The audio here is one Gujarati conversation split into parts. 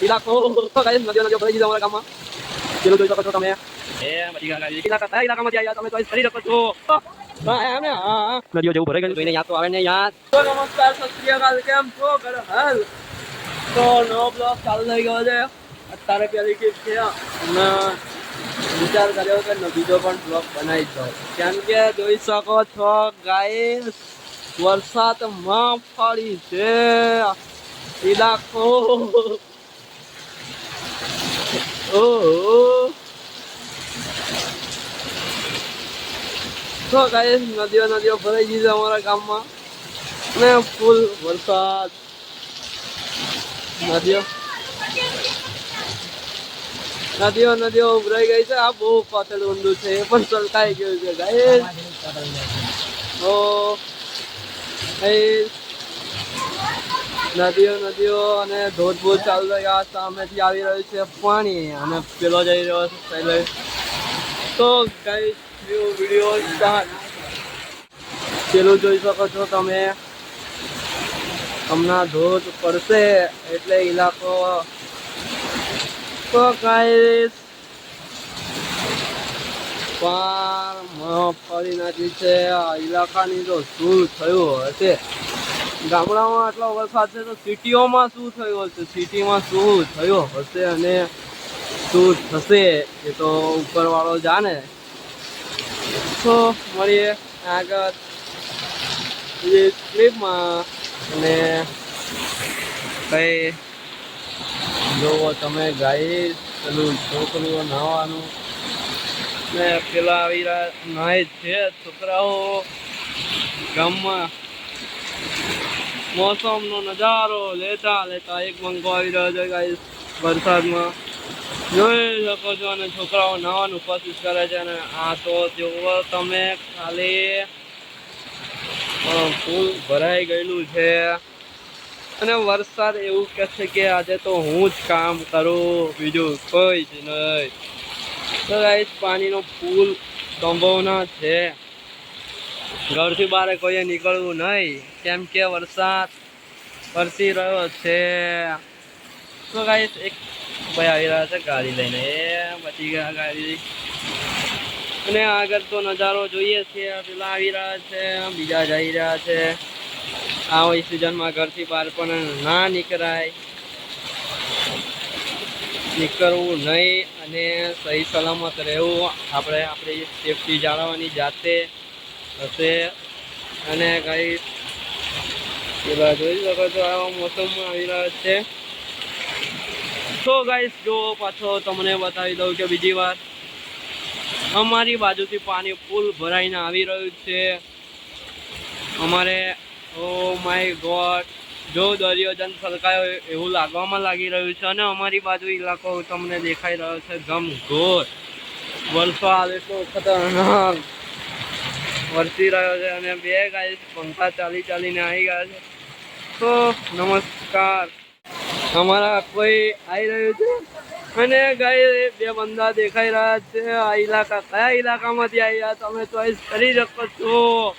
ઇલાકો તો ગાઈસ નદીઓ નદીઓ ભરાઈ ગઈ અમારા ગામમાં પેલું જોઈ શકો છો તમે એ બધી ગાડી ઇલાકા કયા તમે ચોઈસ કરી શકો છો ને. નદીઓ જેવું ભરાઈ ગયું જોઈને યાદ તો આવે ને યાદ તો નમસ્કાર સત કેમ છો ઘર હાલ તો નવો બ્લોગ ચાલુ થઈ ગયો છે અત્યારે પેલી કે છે અને વિચાર કર્યો કે ન- બીજો પણ બ્લોગ બનાવી દો કેમ કે જોઈ શકો છો ગાઈસ વરસાદ ફળી છે ઇલાકો ઓહો તો ગાઈસ નદીઓ નદીઓ ભરાઈ ગઈ છે અમારા ગામમાં. અને ફૂલ વરસાદ. નદીઓ. નદીઓ નદીઓ ઉભરાઈ ગઈ છે. આ બહુ પાતળ ઊંડું છે. એ પણ સલકાઈ ગયું છે ગાઈસ ઓ ગાઈસ નદીઓ નદીઓ અને ધોધ બોધ ચાલુ થઈ ગયા સામેથી આવી રહ્યું છે પાણી અને પેલો જઈ રહ્યો છે પહેલે તો કઈ વીડિયો પેલું જોઈ શકો છો તમે. હમણાં ધોધ પડશે એટલે ઇલાકો તો ગાઈસ પાર મગફળી નાખી છે. આ ઇલાકાની તો શું થયું હશે. ગામડામાં આટલો વરસાદ છે તો સિટીઓમાં શું થયું હશે? સિટીમાં શું થયું હશે અને શું થશે એ તો ઉપરવાળો જાણે. તો મળીએ આગળ બીજી ક્લિપમાં અને કઈ જોવો તમે ગાઈ પેલું છોકરીઓ નાહવાનું. ને પેલા આવી રહ્યા નાય છે છોકરાઓ. ગામમાં. મોસમનો નજારો લેતા લેતા એક મંગો આવી રહ્યો છે ગાઈસ વરસાદમાં. જોઈ શકો છો અને છોકરાઓ નાહવાનું કોશિશ કરે છે અને આ તો જુઓ તમે, ખાલી ફૂલ ભરાઈ ગયેલું છે. અને વરસાદ એવું કહે છે કે આજે તો હું જ કામ કરું, બીજું કોઈ જ નહીં. તો ગાઈસ પાણીનો ફૂલ સંભાવના છે. ઘરથી બહાર કોઈએ નીકળવું નહીં. કેમ કે વરસાદ વરસી રહ્યો છે. તો ગાઈસ એક ભાઈ આવી રહ્યા છે ગાડી લઈને. એ બચી ગયા ગાડી. અને આગળ તો નજારો જોઈએ છે. પેલા આવી રહ્યા છે, બીજા જઈ રહ્યા છે. આ સિઝનમાં ઘરથી બહાર પણ ના નીકળાય. નીકળવું નહીં અને સહી સલામત રહેવું. આપણે આપણી સેફટી જાળવવાની જાતે હશે. અને કઈ પેલા જોઈ શકો છો આવા મોસમમાં આવી રહ્યા છે. તો ગાઈસ, જો પાછો તમને બતાવી દઉં કે બીજી વાર અમારી બાજુથી પાણી ફૂલ ભરાઈને આવી રહ્યું છે. અમારે ઓ માય ગોડ જો દરિયો જન છલકાયો એવું લાગવામાં લાગી રહ્યું છે અને અમારી બાજુ ઇલાકો તમને દેખાઈ રહ્યો છે ઘમઘોર વરસાદ એટલો ખતરનાક વરસી રહ્યો છે અને બે ગાય પંખા ચાલી ચાલીને આવી ગયા છે. તો નમસ્કાર. અમારા કોઈ આવી રહ્યું છે? અને ગાય બે બંદા દેખાઈ રહ્યા છે. આ ઇલાકા કયા ઇલાકામાંથી આવ્યા તમે ચોઈસ કરી શકો છો.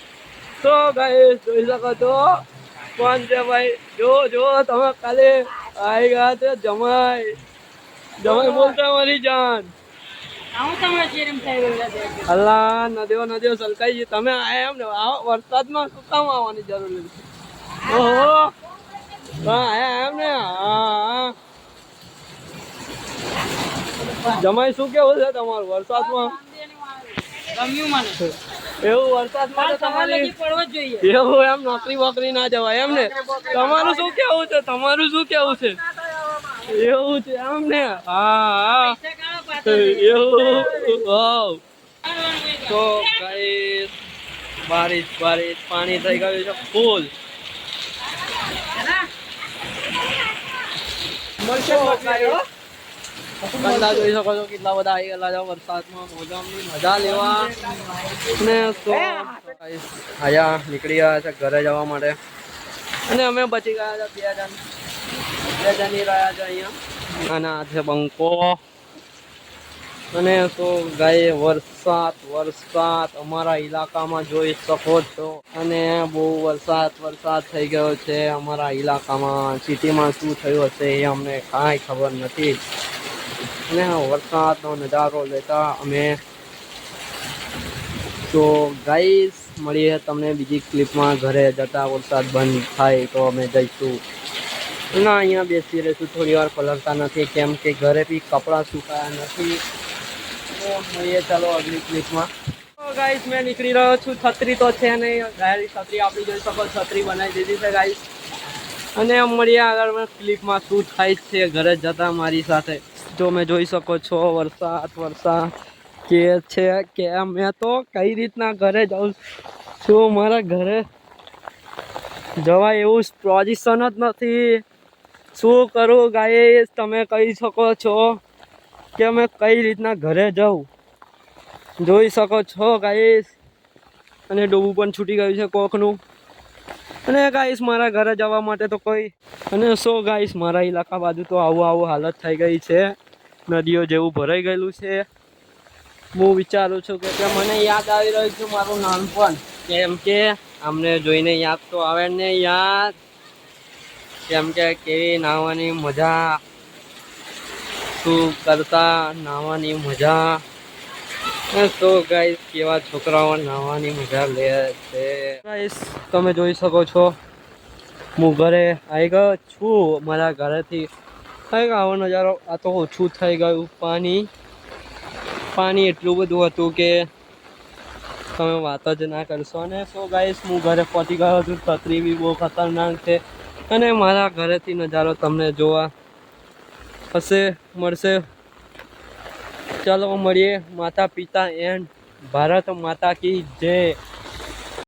તો ગાય જોઈ શકો છો. કોણ છે ભાઈ જો જો, તમે કાલે આવી ગયા છે. જમાઈ. જમાય બોલતા મારી જાન. અલ્લા નદીઓ નદીઓ સલકાઈ છે તમે આયા એમ ને? આ વરસાદમાં શું કામ આવવાની જરૂર નથી ઓહો આયા એમ ને? હા જમાઈ શું કેવું છે તમારું વરસાદમાં? એવું વરસાદમાં તો તમારી એવું એમ નોકરી વોકરી ના જવાય એમ ને? તમારું શું કેવું છે? તમારું શું કેવું છે? એવું છે એમ ને? હા હા. વાવ તો ગાઈસ બારીશ બારીશ પાણી થઈ ગયું છે ફૂલ કંદા જોઈ શકો છો કેટલા બધા આવી ગયેલા છે વરસાદમાં મોજામની મજા લેવા. ને તો આયા નીકળી ગયા છે ઘરે જવા માટે. અને અમે બચી ગયા છે બે જણ. બે જણી રહ્યા છે અહીંયા. અને આ છે બંકો. અને તો ગાય, વરસાદ વરસાદ. અમારા ઇલાકામાં જોઈ શકો છો. અને બહુ વરસાદ વરસાદ થઈ ગયો છે. અમારા ઇલાકામાં સિટીમાં શું થયું હશે એ અમને કાંઈ ખબર નથી. અને વરસાદનો નજારો લેતા અમે તો ગાઈસ, મળીએ તમને બીજી ક્લિપમાં. ઘરે જતા વરસાદ બંધ થાય તો અમે જઈશું. ના, અહીંયા બેસી રહીશું. થોડી વાર પલળતા નથી. કેમ કે ઘરે બી કપડાં સુકાયા નથી. મળીએ ચાલો અગલી ક્લિપમાં ગાઈસ મેં નીકળી રહ્યો છું. છત્રી તો છે નહીં. ગાડી છત્રી આપણી જોઈ શકો છત્રી બનાવી દીધી છે ગાઈસ અને મળીએ આગળ ક્લિપમાં શું થાય છે, ઘરે જતા મારી સાથે. જો મેં જોઈ શકો છો, વરસાદ વરસાદ. કે છે, કે મેં તો કઈ રીતના ઘરે જાઉં છું, મારા ઘરે જવાય એવું પોઝિશન જ નથી. શું કરું ગાઈસ તમે કહી શકો છો. કે અમે કઈ રીતના ઘરે જાઉં? જોઈ શકો છો ગાઈસ અને ડોબું પણ છૂટી ગયું છે કોકનું. અને ગાઈસ મારા ઘરે જવા માટે તો કોઈ અને સો ગાઈસ મારા ઇલાકા બાજુ તો આવું આવું હાલત થઈ ગઈ છે. નદીઓ જેવું ભરાઈ ગયેલું છે. હું વિચારું છું કે મને યાદ આવી રહ્યું છે મારું નાનપણ કેમ કે અમને જોઈને યાદ તો આવે ને યાદ કેમ કે કેવી નાહવાની મજા શું કરતા નાહવાની મજા? તો ગાઈસ કેવા છોકરાઓ નાહવાની મજા લે છે. ગાઈસ તમે જોઈ શકો છો, હું ઘરે આવી ગયો છું. મારા ઘરેથી થઈ ગયો આવો નજારો. આ તો ઓછું થઈ ગયું. પાણી પાણી એટલું બધું હતું કે તમે વાત જ ના કરશો. અને સો ગાઈસ હું ઘરે પહોંચી ગયો છું. છત્રી બી બહુ ખતરનાક છે. અને મારા ઘરેથી નજારો તમને જોવા હશે મળશે. ચાલો મળીએ. માતા પિતા એન્ડ ભારત માતા કી જય.